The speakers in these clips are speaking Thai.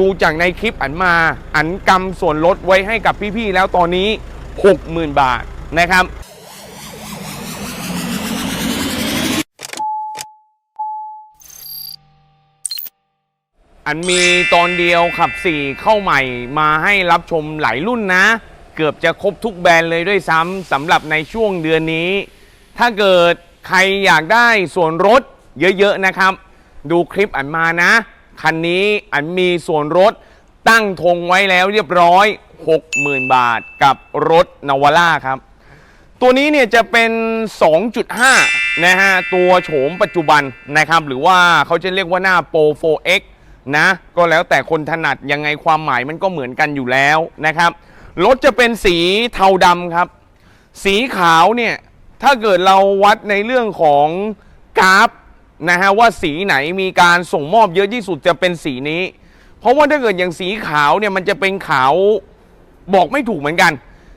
ดูจากในคลิปอันมา อันกำส่วนลดไว้ให้กับพี่ๆแล้วตอนนี้ 60,000 บาทนะครับ อันมีตอนเดียวขับ 4 เข้าใหม่มาให้รับชมหลายรุ่นนะ เกือบจะครบทุกแบรนด์เลยด้วยซ้ำสำหรับในช่วงเดือนนี้ ถ้าเกิดใครอยากได้ส่วนลดเยอะๆนะครับ ดูคลิปอันมานะ คันนี้อันมีส่วนลดตั้งธงไว้แล้วเรียบร้อย 60,000 บาทกับรถนาวาร่าครับ ตัวนี้เนี่ยจะเป็น 2.5 นะฮะ ตัวโฉมปัจจุบันนะครับ หรือว่าเขาจะเรียกว่าหน้า Pro 4X นะ ก็แล้วแต่คนถนัดยังไงความหมายมันก็เหมือนกันอยู่แล้วนะครับ รถจะเป็นสีเทาดำครับ สีขาวเนี่ย ถ้าเกิดเราวัดในเรื่องของกราฟ นะฮะว่าสีไหนมีการส่งมอบเยอะที่สุดจะเป็นสีนี้ เพราะว่าถ้าเกิดอย่างสีขาวเนี่ยมันจะเป็นขาวบอกไม่ถูกเหมือนกัน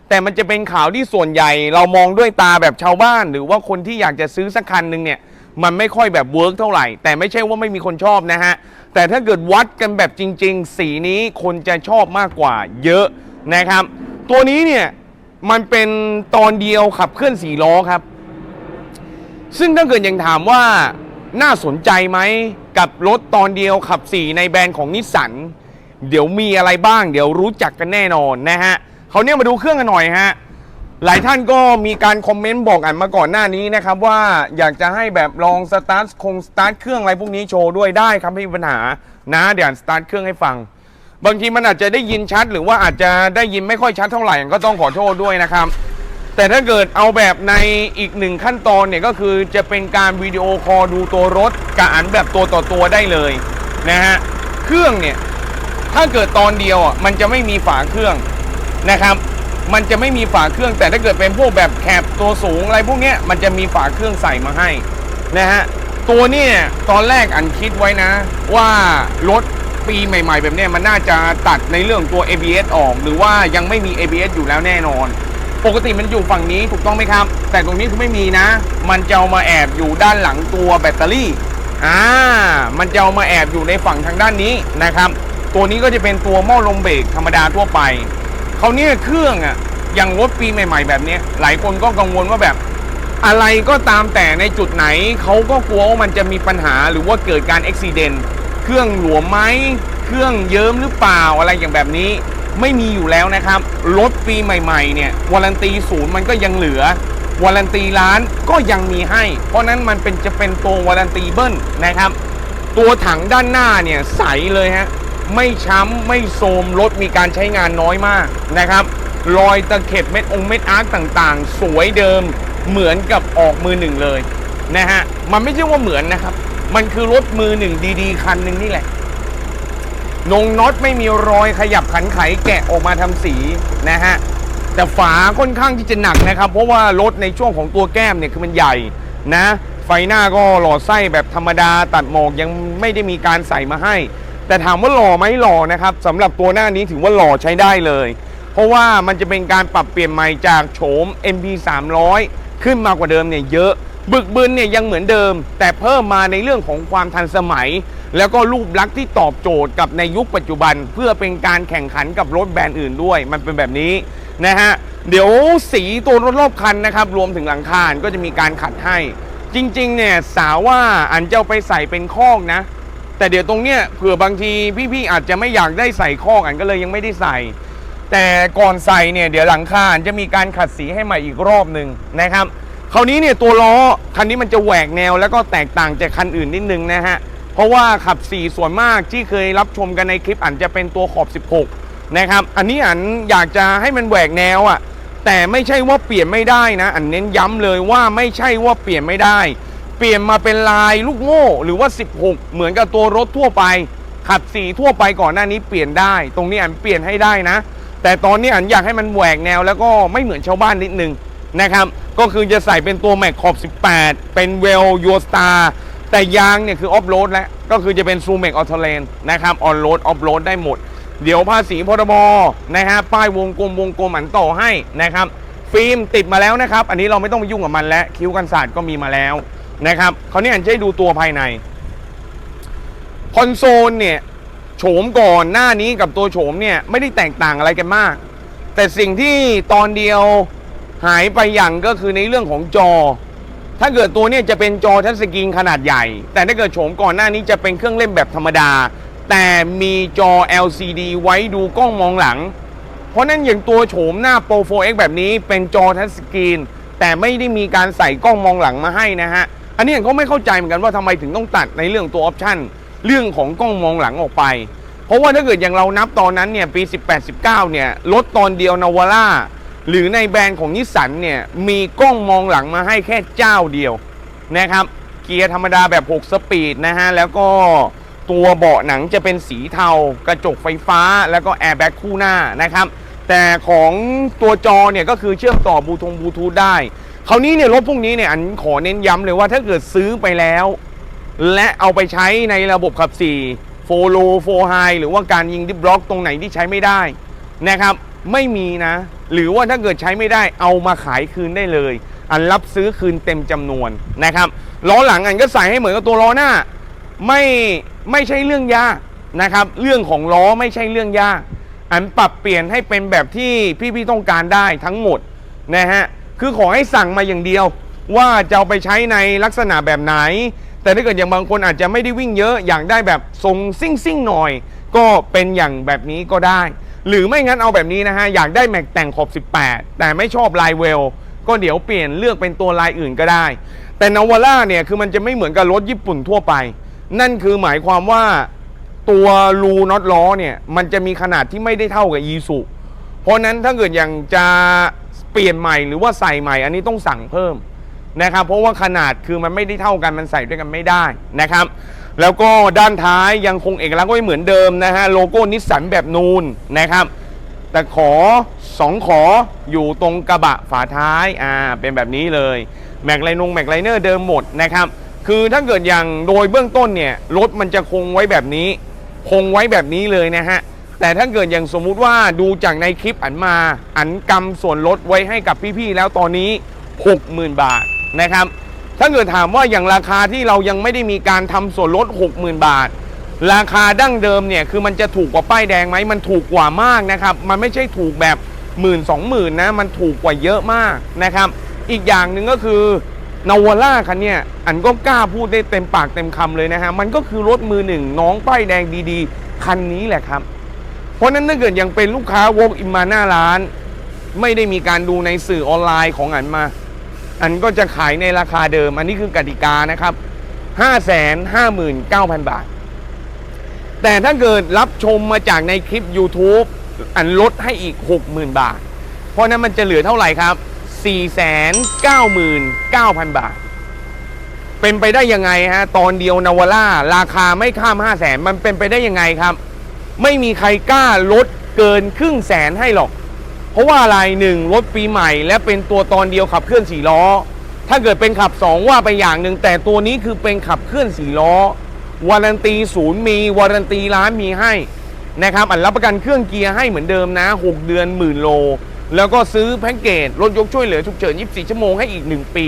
แต่มันจะเป็นขาวที่ส่วนใหญ่ เรามองด้วยตาแบบชาวบ้าน หรือว่าคนที่อยากจะซื้อสักคันหนึ่งเนี่ยมันไม่ค่อยแบบเวิร์กเท่าไหร่ แต่ไม่ใช่ว่าไม่มีคนชอบนะฮะ แต่ถ้าเกิดวัดกันแบบจริง ๆ สีนี้คนจะชอบมากกว่าเยอะนะครับ ตัวนี้เนี่ยมันเป็นตอนเดียวขับเคลื่อนสี่ล้อครับ ซึ่งถ้าเกิดยังถามว่า น่าสนใจไหมกับรถตอนเดียวขับ 4 ในแบรนด์ของนิสสันเดี๋ยวมีอะไรบ้าง เดี๋ยวรู้จักกันแน่นอนนะฮะเขาเนี่ยมาดูเครื่องกันหน่อยฮะหลายท่านก็มีการคอมเมนต์บอกอันมาก่อนหน้านี้นะครับว่าอยากจะให้แบบลองสตาร์ทคงสตาร์ทเครื่องอะไรพวกนี้โชว์ด้วยได้ครับไม่มีปัญหานะเดี๋ยวสตาร์ทเครื่องให้ฟัง บางทีมันอาจจะได้ยินชัด หรือว่าอาจจะได้ยินไม่ค่อยชัดเท่าไหร่ก็ต้องขอโทษด้วยนะครับ แต่ถ้าเกิดเอาแบบในอีกหนึ่งขั้นตอนเนี่ยก็คือจะเป็นการวิดีโอคอลดูตัวรถกับอันแบบตัวต่อตัวได้เลยนะฮะเครื่องเนี่ยถ้าเกิดตอนเดียวอะมันจะไม่มีฝาเครื่องนะครับ มันจะไม่มีฝาเครื่อง แต่ถ้าเกิดเป็นพวกแบบแคบตัวสูงอะไรพวกเนี้ยมันจะมีฝาเครื่องใส่มาให้นะฮะตัวเนี้ตอนแรกอันคิดไว้นะ ว่ารถปีใหม่ ๆ แบบเนี้ยมันน่าจะตัดในเรื่องตัว ABS ออก หรือว่ายังไม่มี ABS อยู่แล้วแน่นอน ปกติมันอยู่ฝั่งนี้ถูกต้องไหมครับ แต่ตรงนี้คือไม่มีนะ มันจะเอามาแอบอยู่ด้านหลังตัวแบตเตอรี่อ่ามันจะเอามาแอบอยู่ในฝั่งทางด้านนี้นะครับ ตัวนี้ก็จะเป็นตัวหม้อลมเบรกธรรมดาทั่วไปเขาเนี่ยเครื่องอะอย่างรถปีใหม่ ๆ แบบนี้หลายคนก็กังวลว่าแบบ อะไรก็ตามแต่ในจุดไหนเขาก็กลัวว่ามันจะมีปัญหาหรือว่าเกิดการอุบิเหตุเครื่องหลวมไหมเครื่องเยิ้มหรือเปล่าอะไรอย่างแบบนี้ ไม่มีอยู่แล้วนะครับ รถปีใหม่ๆเนี่ยวารันตีศูนย์มันก็ยังเหลือวารันตีล้านก็ยังมีให้ เพราะนั้นมันเป็นจะเป็นตัววารันตีเบิ้ลนะครับ ตัวถังด้านหน้าเนี่ยใสเลยฮะไม่ช้ำไม่โทรมรถมีการใช้งานน้อยมากนะครับ รอยตะเข็บเม็ดองเม็ดอาร์คต่างๆ สวยเดิมเหมือนกับออกมือหนึ่งเลยนะฮะมันไม่ใช่ว่าเหมือนนะครับ มันคือรถมือหนึ่งดีๆ คันหนึ่งนี่แหละ นงน็อตไม่มีรอยขยับขันไขแกะออกมาทำสีนะฮะ แต่ฝาค่อนข้างที่จะหนักนะครับ เพราะว่ารถในช่วงของตัวแก้มเนี่ยคือมันใหญ่นะ ไฟหน้าก็หล่อไส้แบบธรรมดาตัดหมอกยังไม่ได้มีการใส่มาให้ แต่ถามว่าหล่อไหมหล่อนะครับสำหรับตัวหน้านี้ถือว่าหล่อใช้ได้เลย เพราะว่ามันจะเป็นการปรับเปลี่ยนใหม่จากโฉม MP 300ขึ้นมากว่าเดิมเนี่ยเยอะบึกบึนเนี่ยยังเหมือนเดิม แต่เพิ่มมาในเรื่องของความทันสมัย แล้วก็รูปลักษณ์ที่ตอบโจทย์กับในยุคปัจจุบัน เพื่อเป็นการแข่งขันกับรถแบรนด์อื่นด้วย มันเป็นแบบนี้นะฮะเดี๋ยวสีตัวรถรอบคันนะครับรวมถึงหลังคาก็จะมีการขัดให้จริงๆเนี่ยสาวว่าอันจะเอาไปใส่เป็นคอกนะ แต่เดี๋ยวตรงเนี้ยเผื่อบางทีพี่ๆอาจจะไม่อยากได้ใส่คอกอันก็เลยยังไม่ได้ใส่ แต่ก่อนใส่เนี่ยเดี๋ยวหลังคาอันจะมีการขัดสีให้ใหม่อีกรอบหนึ่งนะครับคราวนี้เนี่ยตัวล้อคันนี้มันจะแหวกแนวแล้วก็แตกต่างจากคันอื่นนิดนึงนะฮะ เพราะว่าขับ 4 ส่วนมากที่เคยรับชมกันในคลิปอันจะเป็นตัวขอบ 16 นะครับ อันนี้อันอยากจะให้มันแหวกแนวอะ่ะแต่ไม่ใช่ว่าเปลี่ยนไม่ได้นะ อันเน้นย้ำเลยว่าไม่ใช่ว่าเปลี่ยนไม่ได้ เปลี่ยนมาเป็นลายลูกโม่หรือว่า 16 เหมือนกับตัวรถทั่วไป ขับสีทั่วไปก่อนหน้านี้เปลี่ยนได้ ตรงนี้อันเปลี่ยนให้ได้นะ แต่ตอนนี้อันอยากให้มันแหวกแนวแล้วก็ไม่เหมือนชาวบ้านนิดนึงนะครับ ก็คือจะใส่เป็นตัวแม็กขอบ 18 เป็นเวลยูสตา แต่ยางเนี่ยคือออฟโรดแล้วก็คือจะเป็นซูเมกออโตเลนนะครับออนโรดออฟโรดได้หมด เดี๋ยวภาษีพรบนะฮะป้ายวงกลมวงกลมอันต่อให้นะครับฟิล์มติดมาแล้วนะครับ อันนี้เราไม่ต้องไปยุ่งกับมันแล้ว คิ้วกันศาสตร์ก็มีมาแล้วนะครับเขาวนี่อันจะให้ดูตัวภายในคอนโซลเนี่ยโฉมก่อนหน้านี้กับตัวโฉมเนี่ยไม่ได้แตกต่างอะไรกันมาก แต่สิ่งที่ตอนเดียวหายไปอย่างก็คือในเรื่องของจอ ถ้าเกิดตัวเนี่ยจะเป็นจอทัชสกรีนขนาดใหญ่ แต่ถ้าเกิดโฉมก่อนหน้านี้จะเป็นเครื่องเล่นแบบธรรมดา แต่มีจอ LCD ไว้ดูกล้องมองหลัง เพราะนั้นอย่างตัวโฉมหน้า Pro 4X แบบนี้เป็นจอทัชสกรีนแต่ไม่ได้มีการใส่กล้องมองหลังมาให้นะฮะ อันนี้ก็ไม่เข้าใจเหมือนกันว่าทำไมถึงต้องตัดในเรื่องตัวออปชั่นเรื่องของกล้องมองหลังออกไป เพราะว่าถ้าเกิดอย่างเรานับตอนนั้นเนี่ยปี 18-19 เนี่ยรถตอนเดียวนาวาร่า หรือในแบรนด์ของนิสสันเนี่ยมีกล้องมองหลังมาให้แค่เจ้าเดียวนะครับ เกียร์ธรรมดาแบบ 6 สปีดนะฮะ แล้วก็ตัวเบาะหนังจะเป็นสีเทา กระจกไฟฟ้าแล้วก็แอร์แบ็กคู่หน้านะครับ แต่ของตัวจอเนี่ยก็คือเชื่อมต่อบลูทงบลูทูธได้ คราวนี้เนี่ยรถพวกนี้เนี่ยอันขอเน้นย้ำเลยว่าถ้าเกิดซื้อไปแล้ว และเอาไปใช้ในระบบขับ4โฟโลโฟไฮหรือว่าการยิงดิฟบล็อกตรงไหนที่ใช้ไม่ได้นะครับ ไม่มีนะ หรือว่าถ้าเกิดใช้ไม่ได้เอามาขายคืนได้เลย อันรับซื้อคืนเต็มจำนวนนะครับล้อหลังอันก็ใส่ให้เหมือนกับตัวล้อหน้า ไม่ไม่ใช่เรื่องยากนะครับ เรื่องของล้อไม่ใช่เรื่องยากอันปรับเปลี่ยนให้เป็นแบบที่พี่ๆต้องการได้ทั้งหมดนะฮะคือขอให้สั่งมาอย่างเดียว ว่าจะเอาไปใช้ในลักษณะแบบไหน แต่ถ้าเกิดอย่างบางคนอาจจะไม่ได้วิ่งเยอะ อย่ากได้แบบทรงซิ่งๆหน่อย ก็เป็นอย่างแบบนี้ก็ได้ หรือไม่งั้นเอาแบบนี้นะฮะ อยากได้แม็กแต่งขอบ 18 แต่ไม่ชอบลายเวล ก็เดี๋ยวเปลี่ยนเลือกเป็นตัวลายอื่นก็ได้ แต่นาวาร่าเนี่ยคือมันจะไม่เหมือนกับรถญี่ปุ่นทั่วไป นั่นคือหมายความว่าตัวรูน็อตล้อเนี่ยมันจะมีขนาดที่ไม่ได้เท่ากับอีสุเพราะนั้นถ้าเกิดอย่างจะเปลี่ยนใหม่หรือว่าใส่ใหม่ อันนี้ต้องสั่งเพิ่มนะครับเพราะว่าขนาดคือมันไม่ได้เท่ากันมันใส่ด้วยกันไม่ได้นะครับ แล้วก็ด้านท้ายยังคงเอกลักษณ์ไว้เหมือนเดิมนะฮะโลโก้นิสสันแบบนูนนะครับ แต่ขอสองขออยู่ตรงกระบะฝาท้ายอ่าเป็นแบบนี้เลยแม็กไลนงแม็กไลเนอร์เดิมหมดนะครับคือถ้าเกิดอย่างโดยเบื้องต้นเนี่ยรถมันจะคงไว้แบบนี้ คงไว้แบบนี้เลยนะฮะแต่ถ้าเกิดอย่างสมมุติว่าดูจากในคลิปอันมา อันกำส่วนลดไว้ให้กับพี่ๆแล้วตอนนี้ 60,000 บาทนะครับ ถ้าเกิดถามว่าอย่างราคาที่เรายังไม่ได้มีการทำส่วนลด 60,000 บาท ราคาดั้งเดิมเนี่ยคือมันจะถูกกว่าป้ายแดงไหมมันถูกกว่ามากนะครับ มันไม่ใช่ถูกแบบหมื่นสองหมื่นนะมันถูกกว่าเยอะมากนะครับ อีกอย่างหนึ่งก็คือนาวาร่าคันเนี่ยอันก็กล้าพูดได้เต็มปากเต็มคำเลยนะฮะมันก็คือรถมือหนึ่งน้องป้ายแดงดีๆ คันนี้แหละครับ เพราะฉะนั้นถ้าเกิดยังเป็นลูกค้าวกอิมมาหน้าร้าน ไม่ได้มีการดูในสื่อออนไลน์ของอันมา อันก็จะขายในราคาเดิม อันนี้คือกติกานะครับ 559,000 บาท แต่ถ้าเกิดรับชมมาจากในคลิป YouTube อันลดให้อีก 60,000 บาท เพราะนั้นมันจะเหลือเท่าไหร่ครับ 499,000 บาท เป็นไปได้ยังไงฮะ ตอนเดียวนาวาร่าราคาไม่ข้าม 5 0 0แสนมันเป็นไปได้ยังไงครับ ไม่มีใครกล้าลดเกินครึ่งแสนให้หรอก ราะว่าอะไรหนึ่งรถปีใหม่และเป็นตัวตอนเดียวขับเคลื่อนสี่ล้อ ถ้าเกิดเป็นขับ 2 ว่าไปอย่างหนึ่งแต่ตัวนี้คือเป็นขับเคลื่อนสี่ล้อวารันตีศูนย์มีวารันตีร้านมีให้นะครับอันรับประกันเครื่องเกียร์ให้เหมือนเดิมนะ 6 เดือนหมื่นโล แล้วก็ซื้อแพ็กเกจรถยกช่วยเหลือฉุกเฉิน 24 ชั่วโมงให้อีก 1 ปี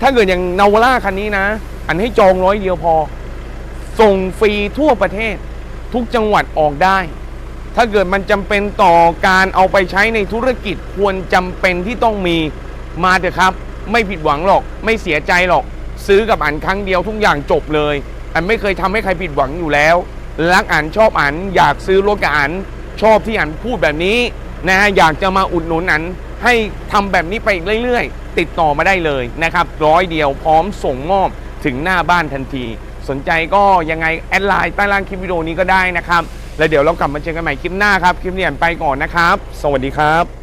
ถ้าเกิดอย่างนาวาร่าคันนี้นะ อันให้จองร้อยเดียวพอ ส่งฟรีทั่วประเทศ ทุกจังหวัดออกได้ ถ้าเกิดมันจำเป็นต่อการเอาไปใช้ในธุรกิจควรจำเป็นที่ต้องมีมาเถอะครับ ไม่ผิดหวังหรอก ไม่เสียใจหรอก ซื้อกับอันครั้งเดียวทุกอย่างจบเลย อันไม่เคยทำให้ใครผิดหวังอยู่แล้วรักอันชอบอันอยากซื้อรถกับอันชอบที่อันพูดแบบนี้นะฮะอยากจะมาอุดหนุนอันให้ทำแบบนี้ไปอีกเรื่อยๆ ติดต่อมาได้เลยนะครับร้อยเดียวพร้อมส่งมอบถึงหน้าบ้านทันที สนใจก็ยังไงแอดไลน์ใต้ล่างคลิปวิดีโอนี้ก็ได้นะครับ แล้วเดี๋ยวเรากลับมาเจอกันใหม่คลิปหน้าครับ คลิปนี้อันไปก่อนนะครับ สวัสดีครับ